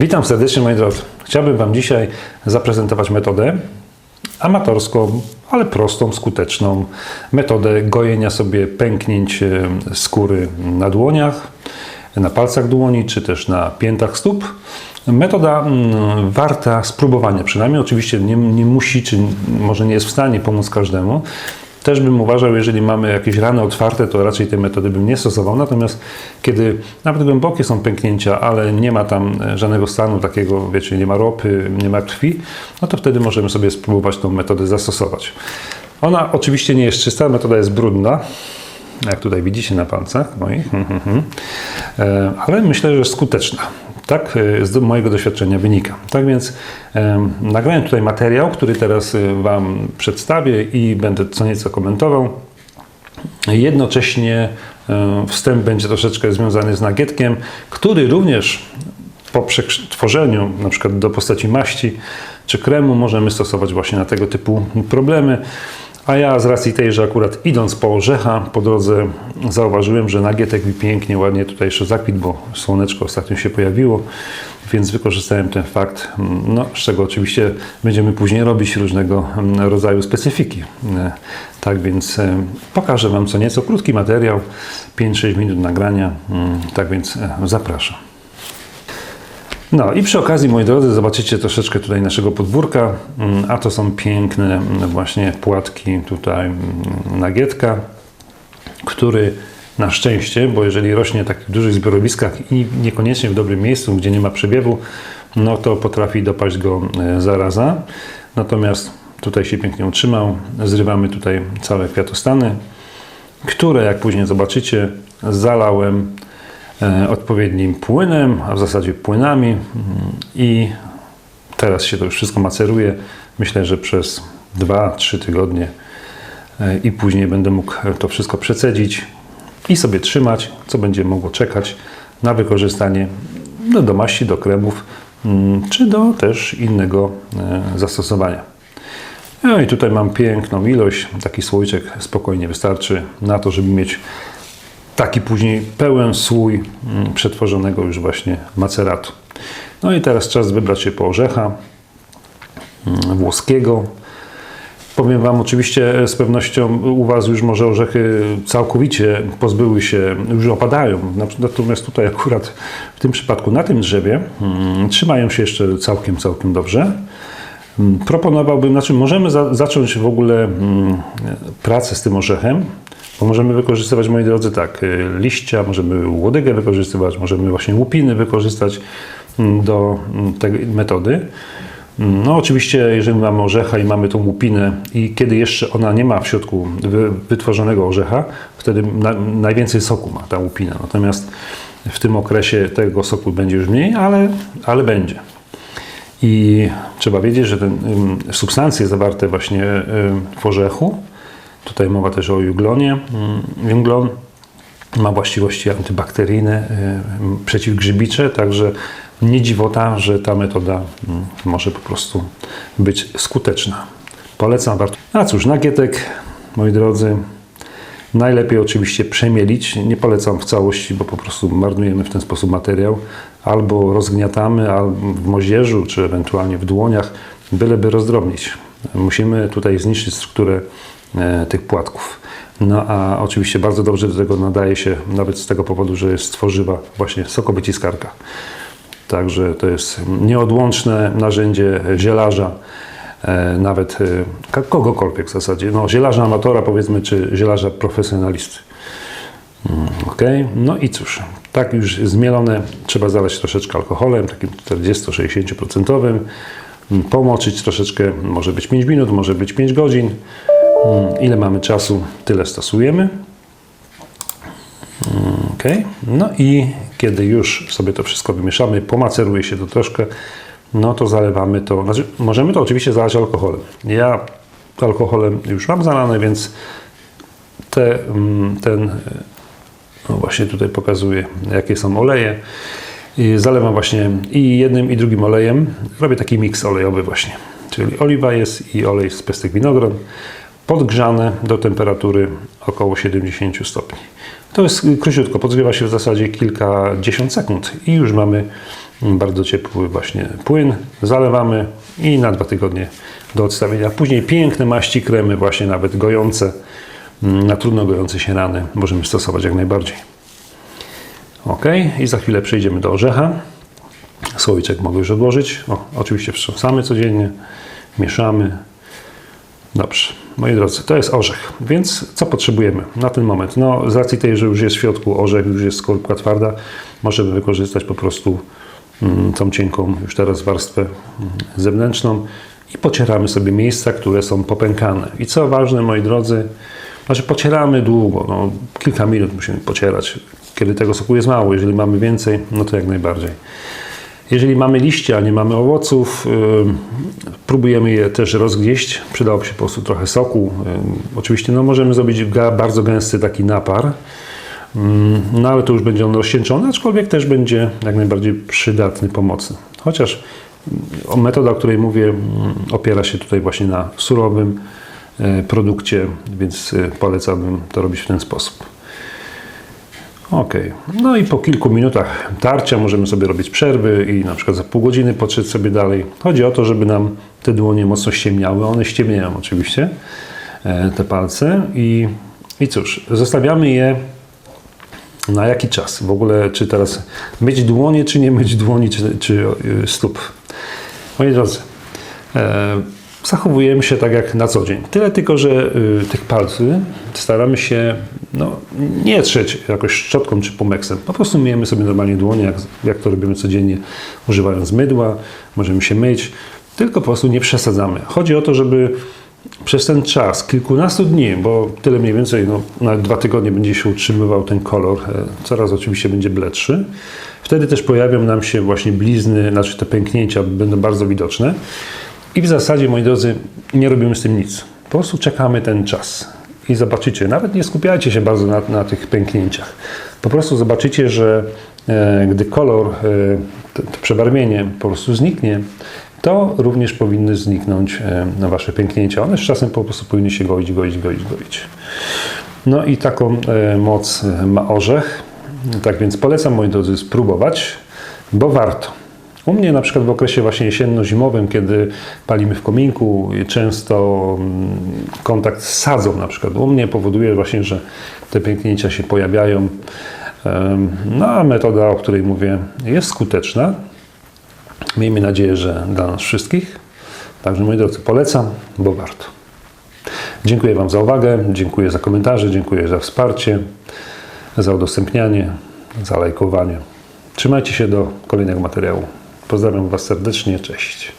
Witam serdecznie moi drodzy. Chciałbym Wam dzisiaj zaprezentować metodę amatorską, ale prostą, skuteczną metodę gojenia sobie pęknięć e, skóry na dłoniach, na palcach dłoni, czy też na piętach stóp. Metoda mm, warta spróbowania, przynajmniej oczywiście nie, nie musi, czy może nie jest w stanie pomóc każdemu. Też bym uważał, jeżeli mamy jakieś rany otwarte, to raczej tej metody bym nie stosował. Natomiast kiedy nawet głębokie są pęknięcia, ale nie ma tam e, żadnego stanu takiego, wiecie, nie ma ropy, nie ma krwi, no to wtedy możemy sobie spróbować tą metodę zastosować. Ona oczywiście nie jest czysta, metoda jest brudna, jak tutaj widzicie na palcach moich, E, ale myślę, że skuteczna. Tak e, z mojego doświadczenia wynika. Tak więc nagrałem tutaj materiał, który teraz e, Wam przedstawię i będę co nieco komentował. Jednocześnie e, wstęp będzie troszeczkę związany z nagietkiem, który również po przetworzeniu na przykład do postaci maści czy kremu możemy stosować właśnie na tego typu problemy. A ja z racji tej, że akurat idąc po orzecha po drodze zauważyłem, że nagietek mi pięknie, ładnie tutaj jeszcze zakwit, bo słoneczko ostatnio się pojawiło, więc wykorzystałem ten fakt, no, z czego oczywiście będziemy później robić różnego mm, rodzaju specyfiki. E, Tak więc e, pokażę Wam co nieco, krótki materiał, 5-6 minut nagrania, mm, tak więc e, zapraszam. No i przy okazji, moi drodzy, zobaczycie troszeczkę tutaj naszego podwórka, mm, a to są piękne mm, właśnie płatki tutaj mm, nagietka, który na szczęście, bo jeżeli rośnie w takich dużych zbiorowiskach i niekoniecznie w dobrym miejscu, gdzie nie ma przebiewu, no to potrafi dopaść go e, zaraza. Natomiast tutaj się pięknie utrzymał. Zrywamy tutaj całe kwiatostany, które jak później zobaczycie, zalałem odpowiednim płynem, a w zasadzie płynami mm, i teraz się to już wszystko maceruje. Myślę, że przez 2-3 tygodnie e, i później będę mógł to wszystko przecedzić i sobie trzymać, co będzie mogło czekać na wykorzystanie no, do maści, do kremów, mm, czy do też innego e, zastosowania. No i tutaj mam piękną ilość, taki słoiczek spokojnie wystarczy na to, żeby mieć taki później pełen słój mm, przetworzonego już właśnie maceratu. No i teraz czas wybrać się po orzecha mm, włoskiego. Powiem Wam oczywiście z pewnością u Was już może orzechy całkowicie pozbyły się, już opadają. Natomiast tutaj akurat w tym przypadku na tym drzewie mm, trzymają się jeszcze całkiem, całkiem dobrze. Proponowałbym, znaczy możemy za, zacząć w ogóle pracę z tym orzechem, bo możemy wykorzystywać, moi drodzy, tak, y, liścia, możemy łodygę wykorzystywać, możemy właśnie łupiny wykorzystać mm, do mm, tej metody. Mm, No oczywiście, jeżeli mamy orzecha i mamy tą łupinę i kiedy jeszcze ona nie ma w środku wy, wytworzonego orzecha, wtedy na, najwięcej soku ma ta łupina. Natomiast w tym okresie tego soku będzie już mniej, ale, ale będzie. I trzeba wiedzieć, że te ym, substancje zawarte właśnie ym, w orzechu, tutaj mowa też o juglonie, ym, juglon ma właściwości antybakteryjne, ym, przeciwgrzybicze, także nie dziwota, że ta metoda ym, może po prostu być skuteczna. Polecam warto. A cóż, nagietek, moi drodzy, Najlepiej oczywiście przemielić. Nie polecam w całości, bo po prostu marnujemy w ten sposób materiał. Albo rozgniatamy albo w moździerzu, czy ewentualnie w dłoniach, byleby rozdrobnić. Musimy tutaj zniszczyć strukturę tych płatków. No a oczywiście bardzo dobrze do tego nadaje się, nawet z tego powodu, że jest tworzywa właśnie sokowyciskarka. Także to jest nieodłączne narzędzie zielarza, e, nawet e, kogokolwiek w zasadzie. No, zielarza amatora powiedzmy, czy zielarza profesjonalisty. Mm, Ok, no i cóż, tak już zmielone, trzeba zalać troszeczkę alkoholem, takim 40-60%, mm, pomoczyć troszeczkę, może być 5 minut, może być 5 godzin. Mm, Ile mamy czasu, tyle stosujemy. Ok, no i kiedy już sobie to wszystko wymieszamy, pomaceruje się to troszkę, no to zalewamy to, znaczy możemy to oczywiście zalać alkoholem. Ja alkoholem już mam zalane, więc te, mm, ten, no właśnie tutaj pokazuję, jakie są oleje. I zalewam właśnie i jednym, i drugim olejem. Robię taki miks olejowy właśnie, czyli oliwa jest i olej z pestek winogron, podgrzane do temperatury około 70 stopni. To jest króciutko, podgrzewa się w zasadzie kilkadziesiąt sekund i już mamy Bardzo ciepły właśnie płyn. Zalewamy i na dwa tygodnie do odstawienia. Później piękne maści, kremy właśnie nawet gojące, mm, na trudno gojące się rany możemy stosować jak najbardziej. Ok, i za chwilę przejdziemy do orzecha. Słoiczek mogę już odłożyć. O, oczywiście wstrząsamy codziennie, mieszamy. Dobrze, moi drodzy, to jest orzech. Więc co potrzebujemy na ten moment? No, z racji tej, że już jest w środku orzech, już jest skorupka twarda, możemy wykorzystać po prostu mm, tą cienką już teraz warstwę mm, zewnętrzną i pocieramy sobie miejsca, które są popękane. I co ważne, moi drodzy, znaczy pocieramy długo, no, kilka minut musimy pocierać. Kiedy tego soku jest mało, jeżeli mamy więcej, no to jak najbardziej. Jeżeli mamy liście, a nie mamy owoców, y, próbujemy je też rozgnieść. Przydałoby się po prostu trochę soku. Y, oczywiście no, możemy zrobić bardzo gęsty taki napar, Mm, no ale to już będzie on rozcieńczony, aczkolwiek też będzie jak najbardziej przydatny, pomocny. Chociaż mm, metoda, o której mówię, mm, opiera się tutaj właśnie na surowym y, produkcie, więc polecałbym to robić w ten sposób. Ok, no i po kilku minutach tarcia możemy sobie robić przerwy i na przykład za pół godziny potrzeć sobie dalej. Chodzi o to, żeby nam te dłonie mocno ściemniały. One ściemniają oczywiście, e, te palce. I, I cóż, zostawiamy je na jaki czas? W ogóle, czy teraz myć dłonie, czy nie myć dłoni, czy, czy y, stóp? Moi drodzy, e, zachowujemy się tak jak na co dzień. Tyle tylko, że y, tych palcy staramy się no, nie trzeć jakoś szczotką czy pomeksem. Po prostu myjemy sobie normalnie dłonie, jak, jak to robimy codziennie, używając mydła. Możemy się myć, tylko po prostu nie przesadzamy. Chodzi o to, żeby przez ten czas, kilkunastu dni, bo tyle mniej więcej, no, nawet dwa tygodnie będzie się utrzymywał ten kolor, e, coraz oczywiście będzie bledszy. Wtedy też pojawią nam się właśnie blizny, znaczy te pęknięcia będą bardzo widoczne. I w zasadzie, moi drodzy, nie robimy z tym nic. Po prostu czekamy ten czas. I zobaczycie, nawet nie skupiajcie się bardzo na, na tych pęknięciach. Po prostu zobaczycie, że e, gdy kolor, e, to, to przebarwienie po prostu zniknie, to również powinny zniknąć e, wasze pęknięcia. One z czasem po prostu powinny się goić, goić, goić, goić. No i taką e, moc ma orzech. Tak więc polecam, moi drodzy, spróbować, bo warto. U mnie na przykład w okresie właśnie jesienno-zimowym, kiedy palimy w kominku, często mm, kontakt z sadzą na przykład u mnie powoduje właśnie, że te pęknięcia się pojawiają. No a metoda, o której mówię, jest skuteczna. Miejmy nadzieję, że dla nas wszystkich. Także moi drodzy, polecam, bo warto. Dziękuję Wam za uwagę, dziękuję za komentarze, dziękuję za wsparcie, za udostępnianie, za lajkowanie. Trzymajcie się do kolejnego materiału. Pozdrawiam Was serdecznie, cześć.